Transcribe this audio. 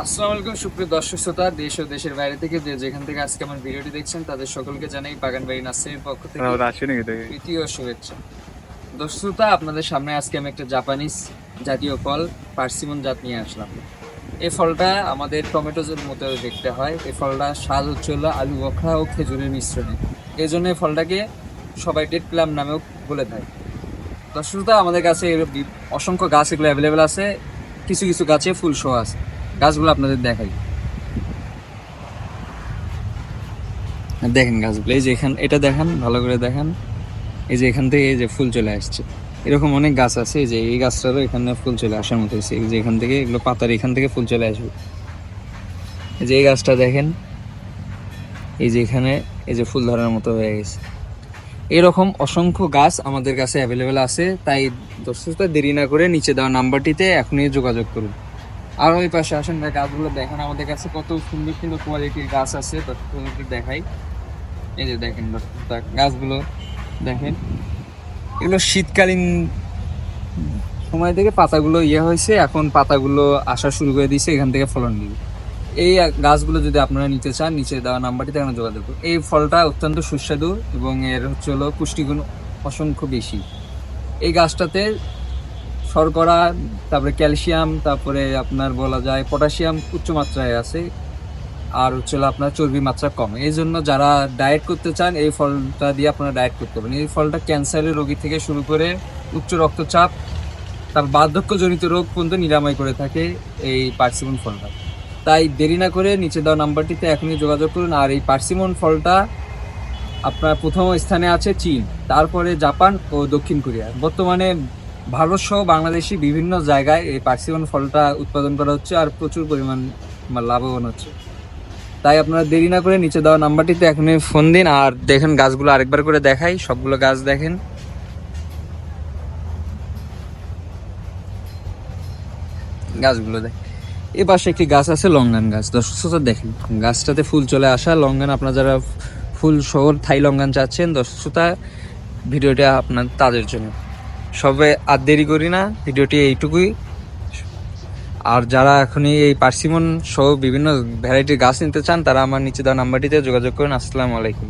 আসসালামু আলাইকুম সুপ্রিয় দর্শক শ্রোতা দেশ ও দেশের বাইরে থেকে যে যেখান থেকে আজকে আমার ভিডিওটি দেখছেন তাদের সকলকে জানাই বাগান বাড়ি নার্সারির পক্ষ থেকে প্রীতি ও শুভেচ্ছা। দর্শক শ্রোতা আপনাদের সামনে আজকে আমি একটা জাপানিজ জাতীয় ফল পার্সিমন জাত নিয়ে আসলাম। এই ফলটা আমাদের টমেটোজের মতো দেখতে হয়। এই ফলটা স্বাদ হচ্ছে হলো আলু বখরা ও খেজুরের মিশ্রণে। এই জন্য এই ফলটাকে সবাই ডেট প্লাম নামেও বলে থাকে। দর্শক শ্রোতা আমাদের কাছে অসংখ্য গাছ এগুলো অ্যাভেলেবেল আছে। কিছু কিছু গাছে ফুল শো আছে। গাছগুলো আপনাদের দেখাই। দেখেন গাছগুলো, এই যে এখান এটা দেখান, ভালো করে দেখান। এই যে এখান থেকে এই যে ফুল চলে আসছে। এরকম অনেক গাছ আছে, এই যে এই গাছটারও এখানে ফুল চলে আসার মতো হয়েছে। এই যে এখান থেকে, এগুলো পাতার এখান থেকে ফুল চলে আসবে। এই যে এই গাছটা দেখেন, এই যে এখানে, এই যে ফুল ধরার মতো হয়ে গেছে। এরকম অসংখ্য গাছ আমাদের কাছে অ্যাভেলেবেল আছে। তাই দর্শকরা দেরি না করে নিচে দেওয়া নাম্বারটিতে এখনই যোগাযোগ করুন। আর ওই পাশে আসেন ভাই, গাছগুলো দেখেন। আমাদের কাছে কত সুন্দর সুন্দর কোয়ালিটির গাছ আছে দর্শকদেরকে দেখাই। এই যে দেখেন গাছগুলো দেখেন। এগুলো শীতকালীন সময় থেকে পাতাগুলো ইয়ে হয়েছে, এখন পাতাগুলো আসা শুরু করে দিয়েছে, এখান থেকে ফলন দিবে এই গাছগুলো যদি আপনারা নিতে চান, নিচে দেওয়া নাম্বারটিতে এখানে যোগাযোগ করুন। এই ফলটা অত্যন্ত সুস্বাদু এবং এর হচ্ছে হলো পুষ্টিগুণ অসংখ্য বেশি। এই গাছটাতে শর্করা, তারপরে ক্যালসিয়াম, তারপরে আপনার বলা যায় পটাশিয়াম উচ্চ মাত্রায় আছে। আর হচ্ছে আপনার চর্বি মাত্রা কম। এই জন্য যারা ডায়েট করতে চান, এই ফলটা দিয়ে আপনারা ডায়েট করতে পারেন। এই ফলটা ক্যান্সারের রোগী থেকে শুরু করে উচ্চ রক্তচাপ তারপর বার্ধক্যজনিত রোগ পর্যন্ত নিরাময় করে থাকে এই পার্সিমন ফলটা। তাই দেরি না করে নিচে দেওয়া নাম্বারটিতে এখনই যোগাযোগ করুন। আর এই পার্সিমন ফলটা আপনার প্রথম স্থানে আছে চীন, তারপরে জাপান ও দক্ষিণ কোরিয়া। বর্তমানে ভারত সহ বাংলাদেশি বিভিন্ন জায়গায় এই পার্সিমন ফলটা উৎপাদন করা হচ্ছে আর প্রচুর পরিমাণ লাভবান হচ্ছে। তাই আপনারা দেরি না করে নিচে দেওয়া নাম্বারটিতে এখনই ফোন দিন আর দেখেন গাছগুলো আরেকবার করে দেখাই, সবগুলো গাছ দেখেন। গাছগুলো দেখ এ পাশে একটি গাছ আছে লঙ্গান গাছ। দর্শক শ্রোতা, দেখেন, গাছটাতে ফুল চলে আসা। লঙ্গান, আপনার যারা ফুল সহ থাই লঙ্গান চাচ্ছেন, দর্শক শ্রোতা, ভিডিওটা আপনার তাদের জন্য। সবে আর দেরি করি না, ভিডিওটি এইটুকুই। আর যারা এখনই এই পার্সিমন সহ বিভিন্ন ভ্যারাইটির গাছ নিতে চান, তারা আমার নিচে দেওয়া নাম্বারটিতে যোগাযোগ করুন। আসসালামু আলাইকুম।